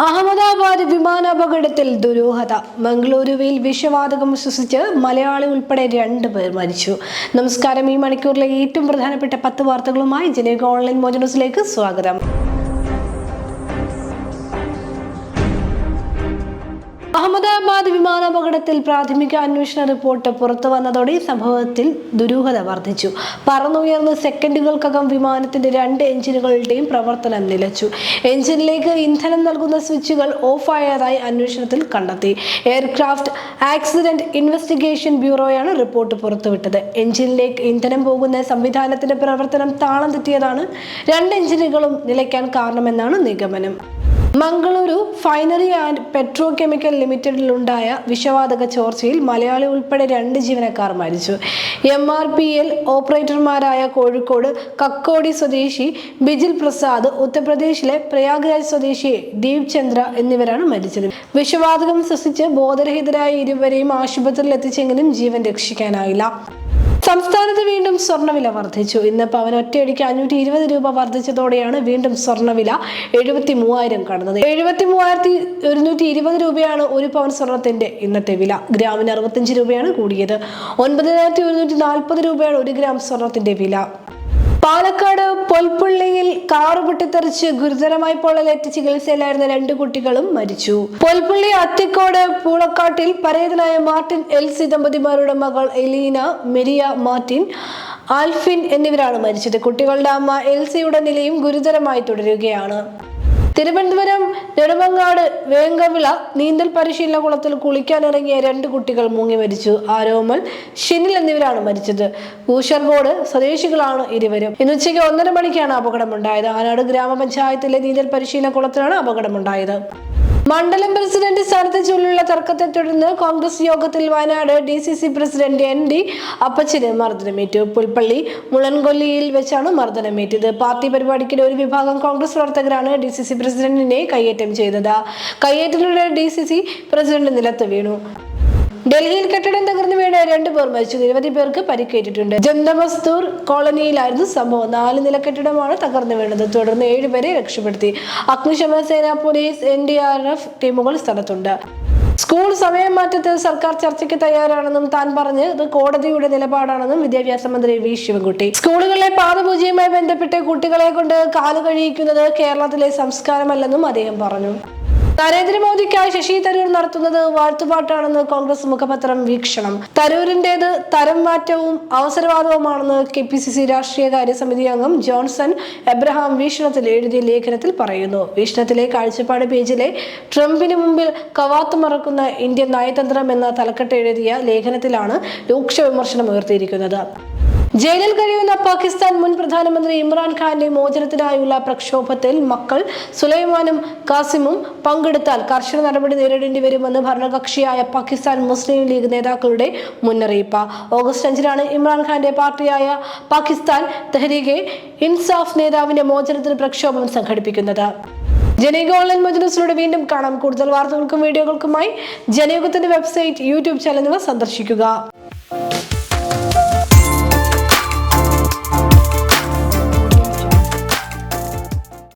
അഹമ്മദാബാദ് വിമാനാപകടത്തിൽ ദുരൂഹത. മംഗളൂരുവിൽ വിഷവാതകം ശ്വസിച്ച് മലയാളി ഉൾപ്പെടെ രണ്ട് പേർ മരിച്ചു. നമസ്കാരം. ഈ മണിക്കൂറിലെ ഏറ്റവും പ്രധാനപ്പെട്ട പത്ത് വാർത്തകളുമായി ജനക ഓൺലൈൻ മോജനസിലേക്ക് സ്വാഗതം. വിമാനാപകടത്തിൽ പ്രാഥമിക അന്വേഷണ റിപ്പോർട്ട് പുറത്തു വന്നതോടെ സംഭവത്തിൽ ദുരൂഹത വർദ്ധിച്ചു. പറന്നുയർന്ന സെക്കൻഡുകൾക്കകം വിമാനത്തിന്റെ രണ്ട് എഞ്ചിനുകളുടെയും പ്രവർത്തനം നിലച്ചു. എഞ്ചിനിലേക്ക് ഇന്ധനം നൽകുന്ന സ്വിച്ചുകൾ ഓഫായതായി അന്വേഷണത്തിൽ കണ്ടെത്തി. എയർക്രാഫ്റ്റ് ആക്സിഡന്റ് ഇൻവെസ്റ്റിഗേഷൻ ബ്യൂറോയാണ് റിപ്പോർട്ട് പുറത്തുവിട്ടത്. എഞ്ചിനിലേക്ക് ഇന്ധനം പോകുന്ന സംവിധാനത്തിന്റെ പ്രവർത്തനം താളം തെറ്റിയതാണ്. രണ്ട് എഞ്ചിനുകളും നിലയ്ക്കാൻ കാരണമെന്നാണ് നിഗമനം. Mangaluru refinery and petro chemical ലിമിറ്റഡിലുണ്ടായ വിഷവാതക ചോർച്ചയിൽ മലയാളി ഉൾപ്പെടെ രണ്ട് ജീവനക്കാർ മരിച്ചു. എം ആർ പി എൽ ഓപ്പറേറ്റർമാരായ കോഴിക്കോട് കക്കോടി സ്വദേശി ബിജിൽ പ്രസാദ് ഉത്തർപ്രദേശിലെ പ്രയാഗ്രാജ് സ്വദേശി ദീപ് ചന്ദ്ര എന്നിവരാണ് മരിച്ചത്. വിഷവാതകം ശ്വസിച്ച് ബോധരഹിതരായ ഇരുവരെയും ആശുപത്രിയിൽ എത്തിച്ചെങ്കിലും ജീവൻ രക്ഷിക്കാനായില്ല. സംസ്ഥാനത്ത് വീണ്ടും സ്വർണവില വർദ്ധിച്ചു. ഇന്ന് പവൻ ഒറ്റയടിക്ക് അഞ്ഞൂറ്റി ഇരുപത് രൂപ വർദ്ധിച്ചതോടെയാണ് വീണ്ടും സ്വർണവില എഴുപത്തി മൂവായിരം കടന്നത്. എഴുപത്തി മൂവായിരത്തി ഒരുന്നൂറ്റി ഇരുപത് രൂപയാണ് ഒരു പവൻ സ്വർണത്തിന്റെ ഇന്നത്തെ വില. ഗ്രാമിന് അറുപത്തഞ്ച് രൂപയാണ് കൂടിയത്. ഒൻപതിനായിരത്തി ഒരുന്നൂറ്റി നാൽപ്പത് രൂപയാണ് ഒരു ഗ്രാം സ്വർണത്തിന്റെ വില. പാലക്കാട് പൊൽപ്പുള്ളിയിൽ കാറ് പൊട്ടിത്തെറിച്ച് ഗുരുതരമായി പൊള്ളലേറ്റ് ചികിത്സയിലായിരുന്ന രണ്ട് കുട്ടികളും മരിച്ചു. പൊൽപ്പുള്ളി അത്തിക്കോട് പൂളക്കാട്ടിൽ പരേതനായ മാർട്ടിൻ എൽസി ദമ്പതിമാരുടെ മകൾ എലീന മെരിയ മാർട്ടിൻ ആൽഫിൻ എന്നിവരാണ് മരിച്ചത്. കുട്ടികളുടെ അമ്മ എൽ സിയുടെ നിലയും ഗുരുതരമായി തുടരുകയാണ്. തിരുവനന്തപുരം നെടുമങ്ങാട് വേങ്കവിള നീന്തൽ പരിശീലന കുളത്തിൽ കുളിക്കാനിറങ്ങിയ രണ്ട് കുട്ടികൾ മുങ്ങി മരിച്ചു. ആരോമൽ ഷിനിൽ എന്നിവരാണ് മരിച്ചത്. ഊഷർഗോഡ് സ്വദേശികളാണ് ഇരുവരും. ഇന്ന് ഉച്ചയ്ക്ക് ഒന്നര മണിക്കാണ് അപകടമുണ്ടായത്. ആനാട് ഗ്രാമപഞ്ചായത്തിലെ നീന്തൽ പരിശീലന കുളത്തിലാണ് അപകടമുണ്ടായത്. മണ്ഡലം പ്രസിഡന്റ് സ്ഥാനത്തെ ചൊല്ലുള്ള തർക്കത്തെ തുടർന്ന് കോൺഗ്രസ് യോഗത്തിൽ Wayanad D C C president N D അപ്പച്ചന് മർദ്ദനമേറ്റു. പുൽപ്പള്ളി മുളൻകൊല്ലിയിൽ വെച്ചാണ് മർദ്ദനമേറ്റത്. പാർട്ടി പരിപാടിക്കിടെ ഒരു വിഭാഗം കോൺഗ്രസ് പ്രവർത്തകരാണ് ഡി സി സി പ്രസിഡന്റിനെ കയ്യേറ്റം ചെയ്തത്. കയ്യേറ്റത്തിലൂടെ ഡി സി സി പ്രസിഡന്റ് നിലത്ത് വീണു. ഡൽഹിയിൽ കെട്ടിടം തകർന്നു വീണ് രണ്ടു പേർ മരിച്ചു. നിരവധി പേർക്ക് പരിക്കേറ്റിട്ടുണ്ട്. ജന്തമസ്തൂർ കോളനിയിലായിരുന്നു സംഭവം. നാല് നില കെട്ടിടമാണ് തകർന്നു വീണത്. തുടർന്ന് ഏഴുപേരെ രക്ഷപ്പെടുത്തി. അഗ്നിശമന സേന police N D R F ടീമുകൾ സ്ഥലത്തുണ്ട്. സ്കൂൾ സമയം മാറ്റത്തിൽ സർക്കാർ ചർച്ചയ്ക്ക് തയ്യാറാണെന്നും താൻ പറഞ്ഞ് ഇത് കോടതിയുടെ നിലപാടാണെന്നും വിദ്യാഭ്യാസ മന്ത്രി വി. ശിവൻകുട്ടി. സ്കൂളുകളിലെ പാദപൂജയുമായി ബന്ധപ്പെട്ട് കുട്ടികളെ കൊണ്ട് കാലു കഴിയിക്കുന്നത് കേരളത്തിലെ സംസ്കാരമല്ലെന്നും അദ്ദേഹം പറഞ്ഞു. നരേന്ദ്രമോദിക്കായി ശശി തരൂർ നടത്തുന്നത് വാഴ്ത്തുപാട്ടാണെന്ന് കോൺഗ്രസ് മുഖപത്രം വീക്ഷണം. തരൂരിന്റേത് തരം മാറ്റവും അവസരവാദവുമാണെന്ന് കെ പി സി സി രാഷ്ട്രീയകാര്യ സമിതി അംഗം ജോൺസൺ എബ്രഹാം വീക്ഷണത്തിൽ എഴുതിയ ലേഖനത്തിൽ പറയുന്നു. വീക്ഷണത്തിലെ കാഴ്ചപ്പാട് പേജിലെ ട്രംപിന് മുമ്പിൽ കവാത്ത് മറക്കുന്ന ഇന്ത്യൻ നയതന്ത്രം എന്ന തലക്കെട്ട് എഴുതിയ ലേഖനത്തിലാണ് രൂക്ഷ വിമർശനം ഉയർത്തിയിരിക്കുന്നത്. ജയിലിൽ കഴിയുന്ന പാകിസ്ഥാൻ മുൻ പ്രധാനമന്ത്രി ഇമ്രാൻഖാന്റെ മോചനത്തിനായുള്ള പ്രക്ഷോഭത്തിൽ മക്കൾ സുലൈമാനും കാസിമും പങ്കെടുത്താൽ കർശന നടപടി നേരിടേണ്ടി വരുമെന്ന് ഭരണകക്ഷിയായ പാകിസ്ഥാൻ മുസ്ലിം ലീഗ് നേതാക്കളുടെ മുന്നറിയിപ്പ്. ഓഗസ്റ്റ് അഞ്ചിനാണ് ഇമ്രാൻഖാന്റെ പാർട്ടിയായ പാകിസ്ഥാൻ തെഹരീകെ ഇൻസാഫ് നേതാവിന്റെ മോചനത്തിന് പ്രക്ഷോഭം സംഘടിപ്പിക്കുന്നത്. ജനയുഗ ഓൺലൈൻ മോചനസിലൂടെ വീണ്ടും കാണാം. കൂടുതൽ വാർത്തകൾക്കും വീഡിയോകൾക്കുമായി ജനയുഗത്തിന്റെ വെബ്സൈറ്റ് യൂട്യൂബ് ചാനൽ സന്ദർശിക്കുക.